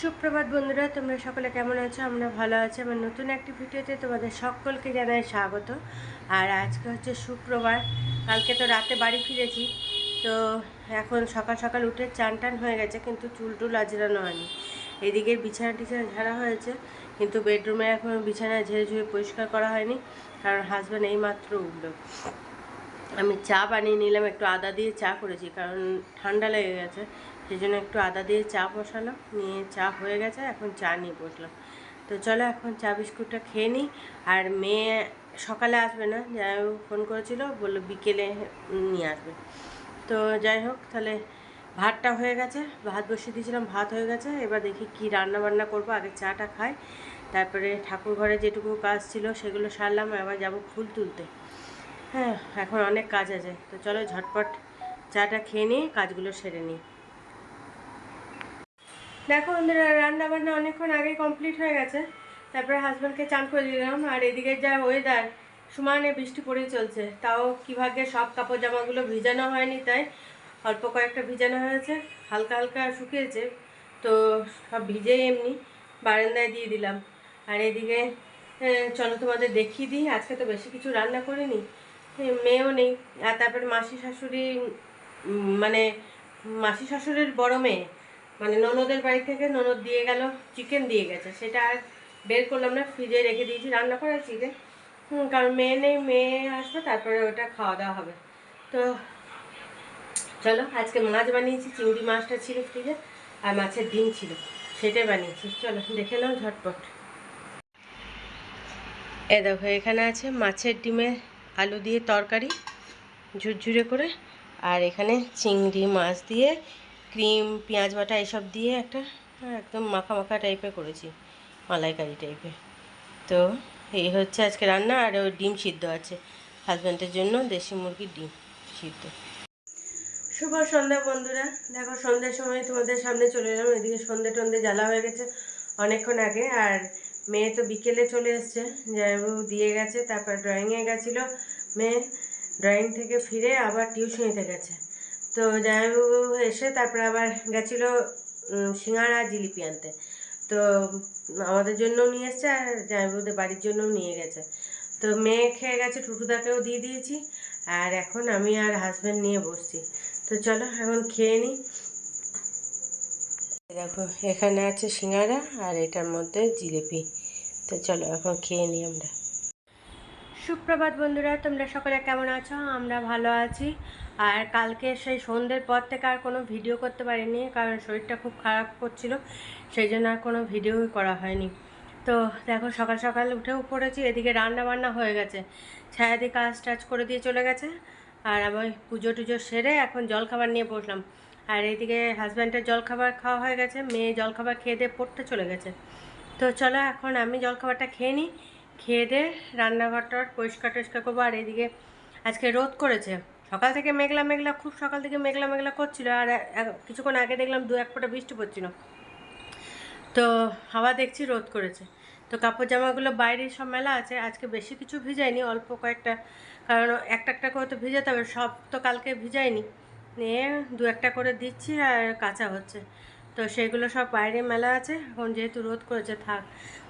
সুপ্রভাত বন্ধুরা, তোমরা সকলে কেমন আছো? আমরা ভালো আছি। আমার নতুন একটি ভিডিওতে তোমাদের সকলকে জানাই স্বাগত। আর আজকে হচ্ছে শুক্রবার। কালকে তো রাতে বাড়ি ফিরেছি। তো এখন সকাল সকাল উঠে চান টান হয়ে গেছে, কিন্তু চুল টুল আজরানো হয়নি। এদিকে বিছানা টিছানা ঝাড়া হয়েছে, কিন্তু বেডরুমে এখন বিছানা ঝেড়ে ঝুড়ে পরিষ্কার করা হয়নি, কারণ হাজব্যান্ড এইমাত্র উঠল। আমি চা বানিয়ে নিলাম, একটু আদা দিয়ে চা করেছি, কারণ ঠান্ডা লেগে গেছে। সেই জন্য একটু আদা দিয়ে চা বসালাম। নিয়ে চা হয়ে গেছে, এখন চা নিয়ে বসলাম। তো চলো এখন চা বিস্কুটটা খেয়ে নিই। আর মেয়ে সকালে আসবে না, যাই হোক ফোন করেছিল, বলল বিকেলে নিয়ে আসবে। তো যাই হোক, তাহলে ভাতটা হয়ে গেছে, ভাত বসিয়ে দিয়েছিলাম, ভাত হয়ে গেছে। এবার দেখি কি রান্না বান্না করব, আগে চাটা খাই। তারপরে ঠাকুর ঘরে যেটুকু কাজ ছিল সেগুলো সারলাম, এবার যাব ফুল তুলতে। হ্যাঁ এখন অনেক কাজ আছে। তো চলো ঝটপট চাটা খেয়ে নিয়ে কাজগুলো সেরে নিই। দেখো বন্ধুরা রান্না বান্না অনেকক্ষণ আগে কমপ্লিট হয়ে গেছে। তারপরে হাজব্যান্ডকে চান করে দিলাম। আর এদিকে যা ওয়েদার সমানে বৃষ্টি পড়েই চলছে। তাও কি ভাগ্যে সব কাপড় জামাগুলো ভিজানো হয়নি তাই অল্প কয়েকটা ভিজানো হয়েছে। হালকা হালকা শুকিয়েছে, তো সব ভিজেই এমনি বারান্দায় দিয়ে দিলাম। আর এদিকে চলো তোমাদের দেখিয়ে দিই। আজকে তো বেশি কিছু রান্না করিনি। মেয়েও নেই। আর তারপরে মাসি শাশুড়ি মানে মাসি শাশুড়ির বড় মেয়ে। মানে ননদের বাড়ি থেকে ননদ দিয়ে গেল চিকেন দিয়ে গেছে। সেটা আর বের করলাম না ফ্রিজে রেখে দিয়েছি রান্না করার চিকেন হুম, কারণ মেয়ে নেই মেয়ে আসবে তারপরে ওটা খাওয়া দাওয়া হবে। তো চলো আজকে মাছ বানিয়েছি চিংড়ি মাছটা ছিল ফ্রিজে আর মাছের ডিম ছিল সেটাই বানিয়েছি। চলো দেখে নাও ঝটপট। এ দেখো এখানে আছে মাছের ডিমে আলু দিয়ে তরকারি ঝুরঝুরে করে আর এখানে চিংড়ি মাছ দিয়ে ক্রিম পেঁয়াজ বাটা এসব দিয়ে একটা হ্যাঁ, একদম মাখা মাখা টাইপের করেছি মালাইকারি টাইপের তো এই হচ্ছে আজকে রান্না আর ওই ডিম সিদ্ধ আছে। হাজব্যান্ডের জন্য দেশি মুরগির ডিম সিদ্ধ। শুভ সন্ধ্যা বন্ধুরা। দেখো সন্ধ্যার সময় তোমাদের সামনে চলে এলাম। এদিকে সন্ধে টন্ধে জ্বালা হয়ে গেছে অনেকক্ষণ আগে আর মেয়ে তো বিকেলে চলে এসছে। জামাইবাবু দিয়ে গেছে তারপর ড্রয়িংয়ে গেছিল। মেয়ে ড্রয়িং থেকে ফিরে আবার টিউশনিতে গেছে। তো জামাইবাবু এসে তারপর আবার গেছিল উম, জিলিপি আনতে। তো আমাদের জন্যও নিয়ে এসছে আর জামাইবাবুদের বাড়ির জন্যও নিয়ে গেছে। তো মেয়ে খেয়ে গেছে টুটুদাকেও দিয়ে দিয়েছি। আর এখন আমি আর হাজব্যান্ড নিয়ে বসছি। তো চলো এখন খেয়ে নিই। দেখো এখানে আছে সিঙ্গারা আর এটার মধ্যে জিলিপি। তো চলো এখন খেয়ে নিই আমরা। সুপ্রভাত বন্ধুরা তোমরা সকলে কেমন আছো? আমরা ভালো আছি। আর কালকে সেই সন্ধ্যের পর থেকে আর কোনো ভিডিও করতে পারিনি, কারণ শরীরটা খুব খারাপ করছিল, সেই জন্য আর কোনো ভিডিওই করা হয়নি। তো দেখো সকাল সকাল উঠেও পড়েছি, এদিকে রান্না বান্না হয়ে গেছে। ছায়াদি কাজ টাজ করে দিয়ে চলে গেছে, আর আমি পুজো টুজো সেরে এখন জলখাবার নিয়ে বসলাম। আর এদিকে হাজব্যান্ডের জলখাবার খাওয়া হয়ে গেছে, মেয়ে জলখাবার খেয়ে দিয়ে পড়তে চলে গেছে। তো চলো এখন আমি জলখাবারটা খেয়ে নিই, খেয়ে দিয়ে রান্নাঘরটা পরিষ্কার টরিষ্কার করব, আর এদিকে আজকে রোদ করেছে। সকাল থেকে মেঘলা মেঘলা, খুব সকাল থেকে মেঘলা মেঘলা করছিল আর কিছুক্ষণ আগে দেখলাম দু এক ফোঁটা বৃষ্টি পড়ছিল। তো হাওয়া দেখছি রোদ করেছে। তো কাপড় জামাগুলো বাইরে সব মেলা আছে, আজকে বেশি কিছু ভিজাইনি, অল্প কয়েকটা। কারণ একটা একটা করে তো ভিজাতে হবে, সব তো কালকে ভিজাইনি। নিয়ে দু একটা করে দিচ্ছি আর কাঁচা হচ্ছে। তো সেগুলো সব বাইরে মেলা আছে, এখন যেহেতু রোদ করেছে, থাক,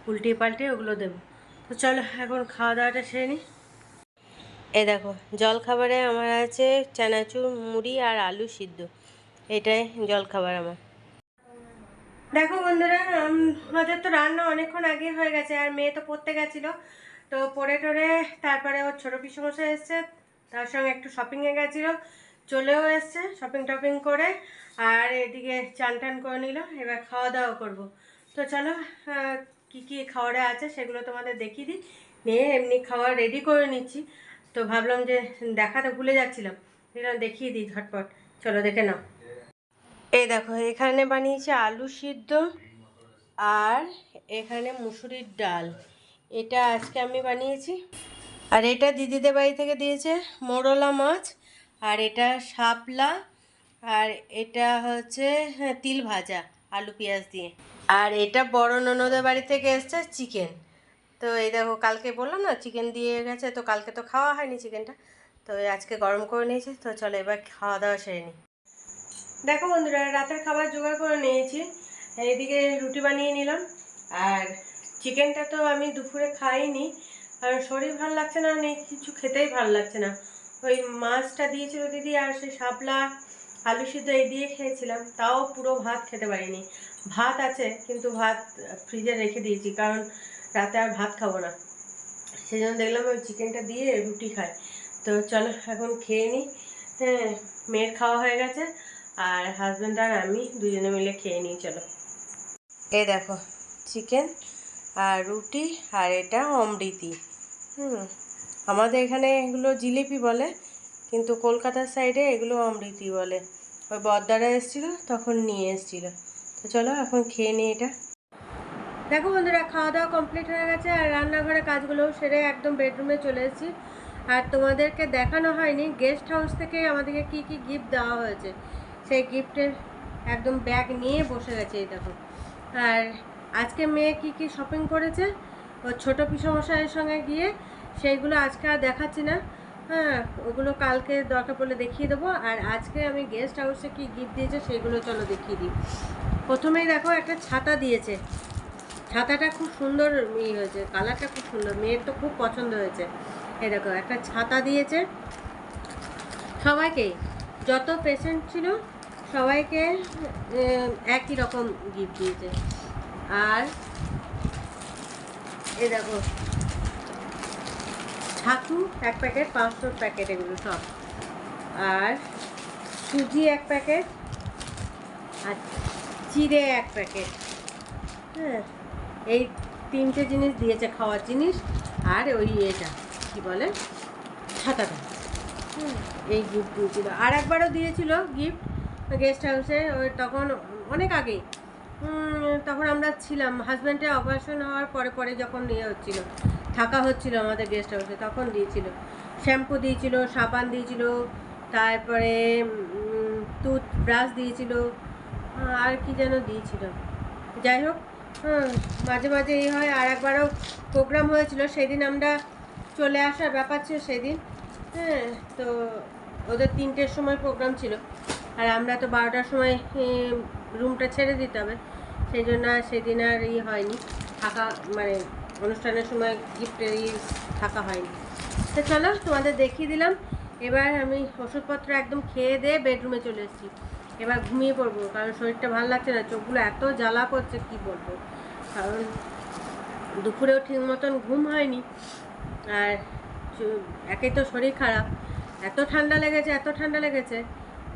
উল্টিয়ে পাল্টিয়ে ওগুলো দেবো। তো চলো, এখন খাওয়া দাওয়াটা সেরে নিই। এই দেখো, জলখাবারে আমার আছে চানাচুর, মুড়ি আর আলু সিদ্ধ। এটাই জলখাবার আমার। দেখো বন্ধুরা আমাদের তো রান্না অনেকক্ষণ আগে হয়ে গেছে, আর মেয়ে তো পড়তে গেছিল। তো পড়ে টরে তারপরে ওর ছোটো পিসমশাই এসছে, তার সঙ্গে একটু শপিংয়ে গেছিল, চলেও এসছে শপিং টপিং করে, আর এদিকে চান টান করে নিল, এবার খাওয়া দাওয়া করব। তো চলো কি কি খাওয়ারে আছে সেগুলো তোমাদের দেখিয়ে দিই। নিয়ে এমনি খাওয়া রেডি করে নিচ্ছি। তো ভাবলাম যে দেখাতে ভুলে যাচ্ছিলাম। এগুলো দেখিয়ে দিই ঝটপট। চলো দেখে নাও। এই দেখো এখানে বানিয়েছি আলু সিদ্ধ আর এখানে মুসুরির ডাল। এটা আজকে আমি বানিয়েছি। আর এটা দিদিদের বাড়ি থেকে দিয়েছে মোরলা মাছ আর এটা শাপলা আর এটা হচ্ছে হ্যাঁ, তিল ভাজা আলু পেঁয়াজ দিয়ে। আর এটা বড় ননদের বাড়ি থেকে এসছে চিকেন। তো এই দেখো কালকে বললাম না চিকেন দিয়ে গেছে, তো কালকে তো খাওয়া হয়নি চিকেনটা তো আজকে গরম করে নিয়েছে, তো চলো এবার খাওয়া দাওয়া সেরে নিই দেখো বন্ধুরা, রাতের খাবার জোগাড় করে নিয়েছি। এইদিকে রুটি বানিয়ে নিলাম, আর চিকেনটা তো আমি দুপুরে খাইনি। কারণ শরীর ভালো লাগছে না, নেই কিছু খেতেই ভালো লাগছে না। ওই মাছটা দিয়েছিল দিদি আর সেই শাপলা, আলু সিদ্ধ এই দিয়ে খেয়েছিলাম। তাও পুরো ভাত খেতে পারিনি। ভাত আছে, কিন্তু ভাত ফ্রিজে রেখে দিয়েছি, কারণ রাতে আর ভাত খাব না। সেই জন্য দেখলাম ওই চিকেনটা দিয়ে রুটি খাই। তো চলো এখন খেয়ে নিই হ্যাঁ মেয়ের খাওয়া হয়ে গেছে আর হাজব্যান্ড আর আমি দুজনে মিলে খেয়ে নিই, চলো। এই দেখো, চিকেন আর রুটি আর এটা অমৃতি। হুম, আমাদের এখানে এগুলো জিলিপি বলে, কিন্তু কলকাতার সাইডে এগুলো অমৃতি বলে। ওই বদ্দারা এসেছিল, তখন নিয়ে এসেছিল। তো চলো এখন খেয়ে নিই এটা। দেখো বন্ধুরা খাওয়া দাওয়া কমপ্লিট হয়ে গেছে আর রান্নাঘরে কাজগুলোও সেরে একদম বেডরুমে চলে এসেছি। আর তোমাদেরকে দেখানো হয়নি গেস্ট হাউস থেকে আমাদেরকে কি কি গিফট দেওয়া হয়েছে, সেই গিফটের একদম ব্যাগ নিয়ে বসে গেছে এই দেখো। আর আজকে মেয়ে কি কি শপিং করেছে ও ছোটো পিসমশাইয়ের সঙ্গে গিয়ে সেইগুলো আজকে আর দেখাচ্ছি না। হ্যাঁ ওগুলো কালকে দরকার পড়লে দেখিয়ে দেবো। আর আজকে আমি গেস্ট হাউসে কি গিফট দিয়েছে সেইগুলো চলো দেখিয়ে দিই। প্রথমেই দেখো একটা ছাতা দিয়েছে। ছাতাটা খুব সুন্দর ই হয়েছে, কালারটা খুব সুন্দর, মেয়ের তো খুব পছন্দ হয়েছে। দেখো, একটা ছাতা দিয়েছে। সবাইকে, যত পেশেন্ট ছিল, সবাইকে একই রকম গিফট দিয়েছে। আর এ দেখো ছাতু এক প্যাকেট পাঁচশোর প্যাকেট এগুলো সব। আর সুজি এক প্যাকেট আর চিড়ে এক প্যাকেট হ্যাঁ। এই তিনটে জিনিস দিয়েছে খাওয়ার জিনিস আর ওই এটা কি বলে? ছাতাটা। হুম, এই গিফট দিয়েছিল। আর একবারও দিয়েছিল গিফট গেস্ট হাউসে ওই তখন অনেক আগে। তখন আমরা ছিলাম। হাজব্যান্ডের অপারেশন হওয়ার পরে পরে যখন নিয়ে হচ্ছিল থাকা হচ্ছিল আমাদের গেস্ট হাউসে তখন দিয়েছিল। শ্যাম্পু দিয়েছিল সাবান দিয়েছিল তারপরে টুথ ব্রাশ দিয়েছিল আর কি যেন দিয়েছিল। যাই হোক মাঝে মাঝে এই হয়। আর একবারও প্রোগ্রাম হয়েছিল, সেদিন আমরা চলে আসার ব্যাপার ছিল সেদিন। হ্যাঁ তো ওদের তিনটের সময় প্রোগ্রাম ছিল। আর আমরা তো বারোটার সময় রুমটা ছেড়ে দিতে হবে। সেই জন্য সেদিন আর ই হয়নি। থাকা মানে অনুষ্ঠানের সময় গিফটের ই থাকা হয়নি। তো চলো তোমাদের দেখিয়ে দিলাম। এবার আমি ওষুধপত্র একদম খেয়ে দিয়ে বেডরুমে চলে এসেছি। এবার ঘুমিয়ে পড়ব, কারণ শরীরটা ভালো লাগছে না, চোখগুলো এত জ্বালা করছে, কি বলব? কারণ দুপুরেও ঠিক মতন ঘুম হয়নি, আর একেই তো শরীর খারাপ। এত ঠান্ডা লেগেছে, এত ঠান্ডা লেগেছে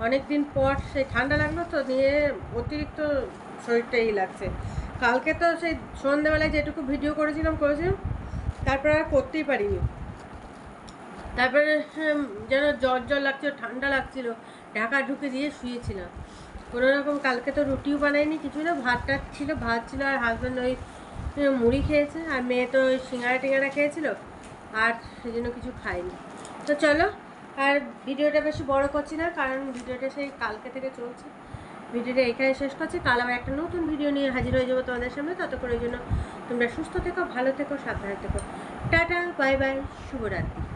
অনেক দিন পর সেই ঠান্ডা লাগল তো নিয়ে অতিরিক্ত শরীরটাই লাগছে। কালকে তো সেই সন্ধ্যেবেলায় যেটুকু ভিডিও করেছিলাম করেছিলাম, তারপরে আর করতেই পারিনি। তারপরে যেন জ্বর জ্বর লাগছিল, ঠান্ডা লাগছিল, ঢাকা ঢুকে দিয়ে শুয়েছিলাম। কোনো রকম কালকে তো রুটিও বানাইনি, কিছু না ভাতটা ছিল, ভাত ছিল আর হাজব্যান্ড ওই মুড়ি খেয়েছে, আর মেয়ে তো ওই সিঙ্গারা টিঙ্গারা খেয়েছিল, আর সেই জন্য কিছু খায়নি। তো চলো, আর ভিডিওটা বেশি বড় করছি না, কারণ ভিডিওটা সেই কালকে থেকে চলছে। ভিডিওটা এখানে শেষ করছি, কাল আবার একটা নতুন ভিডিও নিয়ে হাজির হয়ে যাব তোমাদের সামনে, ততক্ষণের জন্য তোমরা সুস্থ থেকো, ভালো থেকো, সাবধানে থেকো। টাটা, বাই বাই, শুভরাত্রি।